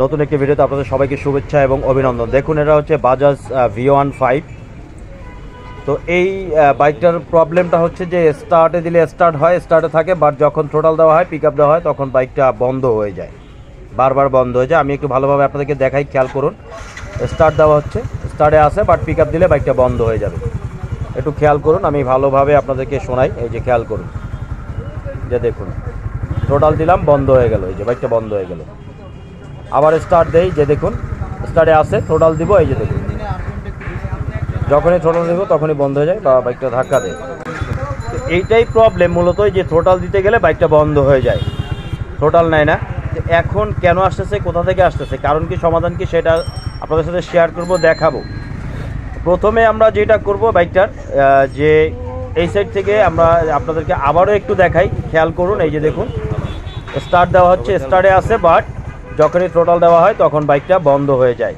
নতুন একটি ভিডিওতে আপনাদের সবাইকে শুভেচ্ছা এবং অভিনন্দন। দেখুন, এটা হচ্ছে বাজাজ ভি ওয়ান ফাইভ তো এই বাইকটার প্রবলেমটা হচ্ছে যে স্টার্টে দিলে স্টার্ট হয় স্টার্টে থাকে বাট যখন থ্রোটাল দেওয়া হয় পিক আপ দেওয়া হয়, তখন বাইকটা বন্ধ হয়ে যায়। বারবার বন্ধ হয়ে যায়। আমি একটু ভালোভাবে আপনাদেরকে দেখাই, খেয়াল করুন। স্টার্ট দেওয়া হচ্ছে স্টার্টে আসে বাট পিক আপ দিলে বাইকটা বন্ধ হয়ে যাবে। একটু খেয়াল করুন, আমি ভালোভাবে আপনাদেরকে শোনাই, এই যে খেয়াল করুন। যে দেখুন টোটাল দিলাম, বন্ধ হয়ে গেল, এই যে বাইকটা বন্ধ হয়ে গেল। আবার স্টার্ট দেই, যে দেখুন স্টার্টে আসে টোটাল দিব, এই যে দেখুন। যখনই থ্রোটাল দেবো, তখনই বন্ধ হয়ে যায়, বা বাইকটা ধাক্কা দেয়। তো এইটাই প্রবলেম মূলত যে থ্রোটাল দিতে গেলে বাইকটা বন্ধ হয়ে যায়। থ্রোটাল নেয় না। এখন কেন আসতেছে, কোথা থেকে আসতেছে, কারণ কি, সমাধান কি, সেটা আপনাদের সাথে শেয়ার করব, দেখাবো। প্রথমে আমরা যেটা করব বাইকটার যে এই সাইড থেকে আমরা আপনাদেরকে আবারও একটু দেখাই। খেয়াল করুন, এই যে দেখুন স্টার্ট দেওয়া হচ্ছে স্টার্টে আসে বাট যখনই থ্রোটাল দেওয়া হয়, তখন বাইকটা বন্ধ হয়ে যায়।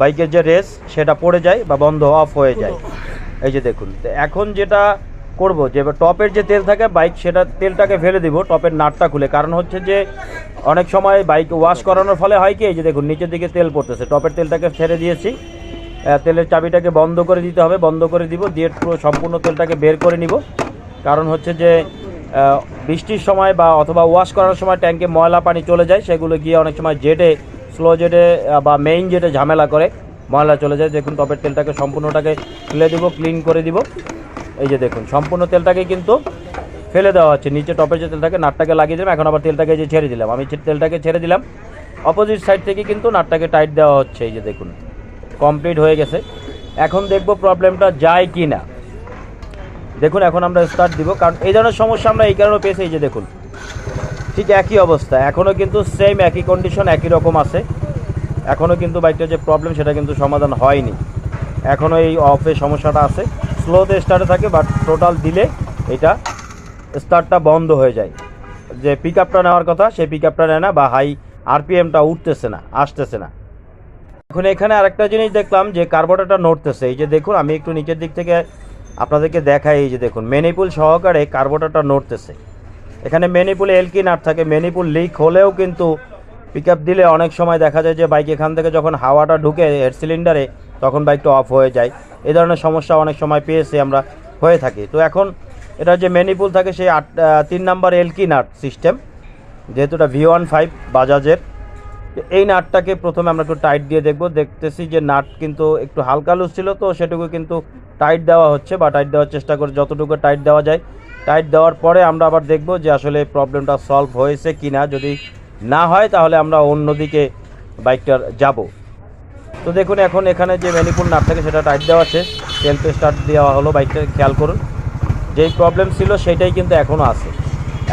বাইকের যে রেস সেটা পড়ে যায় বা বন্ধ অফ হয়ে যায়। এই যে দেখুন এখন যেটা করব, যে টপের যে তেল থাকে বাইক সেটা তেলটাকে ফেলে দিব, টপের নাটটা খুলে। কারণ হচ্ছে যে, অনেক সময় বাইক ওয়াশ করানোর ফলে হয় কি, এই যে দেখুন, নিচের দিকে তেল পড়তেছে। টপের তেলটাকে ছেড়ে দিয়েছি। তেলের চাবিটাকে বন্ধ করে দিতে হবে। বন্ধ করে দিব, দিয়ে পুরো সম্পূর্ণ তেলটাকে বের করে নিব। কারণ হচ্ছে যে বৃষ্টির সময় বা অথবা ওয়াশ করার সময় ট্যাঙ্কে ময়লা পানি চলে যায়, সেগুলো গিয়ে অনেক সময় জেটে, স্লো জেটে বা মেইন জেটে ঝামেলা করে, ময়লা চলে যায়। দেখুন টপের তেলটাকে সম্পূর্ণটাকে ফেলে দিব ক্লিন করে দিব। এই যে দেখুন, সম্পূর্ণ তেলটাকে কিন্তু ফেলে দেওয়া হচ্ছে। নিচে টপের যে তেলটাকে, নাটটাকে লাগিয়ে দিলাম। এখন আবার তেলটাকে যে ছেড়ে দিলাম। আমি তেলটাকে ছেড়ে দিলাম। অপোজিট সাইড থেকে কিন্তু নাটটাকে টাইট দেওয়া হচ্ছে। এই যে দেখুন কমপ্লিট হয়ে গেছে। এখন দেখব প্রবলেমটা যায় কি না দেখুন, এখন আমরা স্টার্ট দিব। কারণ এই ধরনের সমস্যা আমরা এই কারণে পেয়েছি, এই যে দেখুন। ঠিক একই অবস্থা। এখনও কিন্তু সেম একই কন্ডিশন একই রকম আছে। এখনও কিন্তু বাইকটার যে প্রবলেম সেটা কিন্তু সমাধান হয়নি। এখনও এই অফে সমস্যাটা আছে। স্লোতে স্টার্টে থাকে বাট টোটাল দিলে এটা স্টার্টটা বন্ধ হয়ে যায়। যে পিক আপটা নেওয়ার কথা, সেই পিক আপটা নেয় না বা হাই আরপিএমটা উঠতেছে না, আসতেছে না। এখন এখানে আরেকটা জিনিস দেখলাম, যে কার্বোরেটরটা নড়তেছে। এই যে দেখুন, আমি একটু নিচের দিক থেকে আপনাদেরকে দেখাই এই যে দেখুন, মেনিপুল সহকারে কার্বোরেটরটা নড়তেছে। এখানে মেনিপুলে এলকি নাট থাকে, মেনিপুল লিক হলেও কিন্তু পিক দিলে অনেক সময় দেখা যায় যে বাইক এখান থেকে যখন হাওয়াটা ঢুকে হেড সিলিন্ডারে তখন বাইকটা অফ হয়ে যায়। এই ধরনের সমস্যা অনেক সময় পেয়েছি আমরা, হয়ে থাকি। তো এখন এটা যে মেনিপুল থাকে, সেই আট তিন নাম্বার এলকি নাট সিস্টেম যেহেতু এটা ভি ওয়ান ফাইভ বাজাজের এই নাটটাকে প্রথমে আমরা একটু টাইট দিয়ে দেখব। দেখতেছি যে নাট কিন্তু একটু হালকা লুজ ছিল, তো সেটুকু কিন্তু টাইট দেওয়া হচ্ছে বা টাইট দেওয়ার চেষ্টা করে যতটুকু টাইট দেওয়া যায়। টাইট দেওয়ার পরে আমরা আবার দেখব যে আসলে প্রবলেমটা সলভ হয়েছে কি না যদি না হয়, তাহলে আমরা অন্যদিকে বাইকটার যাব। তো দেখুন, এখন এখানে যে ম্যানিপুল নাট থাকে, সেটা টাইট দেওয়া আছে। সেলফে স্টার্ট দেওয়া হলো বাইকটা খেয়াল করুন। যেই প্রবলেম ছিল, সেটাই কিন্তু এখনও আছে।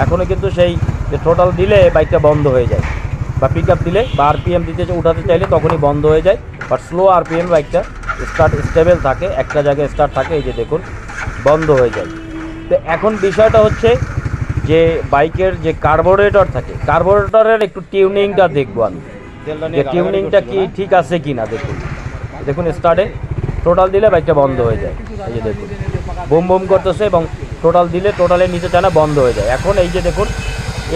এখনও কিন্তু সেই টোটাল দিলে বাইকটা বন্ধ হয়ে যায়। বা পিক দিলে বা আরপিএম দিতে উঠাতে চাইলে তখনই বন্ধ হয়ে যায়। বাট স্লো আরপিএম বাইকটা স্টার্ট স্টেবল থাকে, একটা জায়গায় স্টার্ট থাকে, এই যে দেখুন, বন্ধ হয়ে যায়। তো এখন বিষয়টা হচ্ছে যে বাইকের যে কার্বোরেটর থাকে কার্বোরেটরের একটু টিউনিংটা দেখব আমি। যে টিউনিংটা কি ঠিক আছে কি না দেখুন দেখুন স্টার্টে টোটাল দিলে বাইকটা বন্ধ হয়ে যায়। এই যে দেখুন বুম বুম করতেছে এবং টোটাল দিলে টোটালের নিচে টানা বন্ধ হয়ে যায়। এখন এই যে দেখুন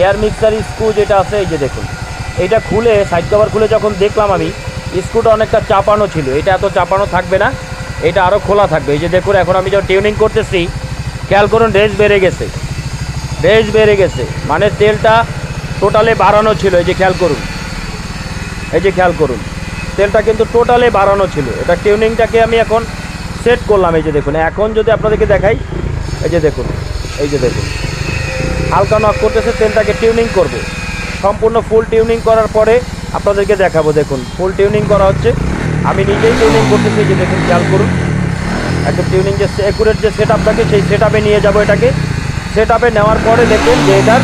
এয়ার মিক্সার স্ক্রু যেটা আছে, এই যে দেখুন। এইটা খুলে সাইড কভার খুলে যখন দেখলাম আমি, স্ক্রুটা অনেকটা চাপানো ছিল। এটা এত চাপানো থাকবে না, এটা আরও খোলা থাকবে। এই যে দেখুন, এখন আমি যখন টিউনিং করতেছি, খেয়াল করুন রেস বেড়ে গেছে। রেস বেড়ে গেছে। মানে তেলটা টোটালে বাড়ানো ছিল, এই যে খেয়াল করুন। এই যে খেয়াল করুন। তেলটা কিন্তু টোটালে বাড়ানো ছিল। এটা টিউনিংটাকে আমি এখন সেট করলাম, এই যে দেখুন। এখন যদি আপনাদেরকে দেখাই, এই যে দেখুন, এই যে দেখুন। হালকা নক করতেছে, তেলটাকে টিউনিং করবে। সম্পূর্ণ ফুল টিউনিং করার পরে আপনাদেরকে দেখাবো, দেখুন। ফুল টিউনিং করা হচ্ছে। আমি নিজেই টিউনিং করতেছি যে দেখুন, খেয়াল করুন। একদম টিউনিং যে একুরেট যে সেট থাকে, সেই সেট নিয়ে যাব এটাকে। সেট নেওয়ার পরে দেখুন যে এটার,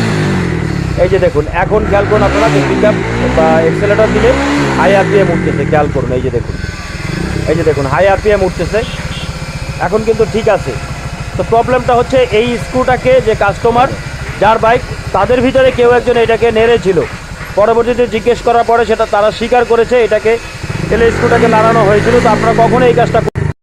এই যে দেখুন, এখন খেয়াল করুন আপনারা পিক আপ বা এক্সেলেটার দিলে হাই আরপিএম উঠতেছে, খেয়াল করুন, এই যে দেখুন। এই যে দেখুন হাই আরপিএম উঠতেছে। এখন কিন্তু ঠিক আছে। তো প্রবলেমটা হচ্ছে এই স্ক্রুটাকে যে কাস্টমার যার বাইক তাদের ভিতরে কেউ একজন এটাকে নেড়েছিল। পরবর্তীতে জিজ্ঞেস করার পরে সেটা তারা স্বীকার করেছে, এটাকে, এলে স্ক্রুটাকে নাড়ানো হয়েছিল। তো আপনারা কখনো এই কাজটা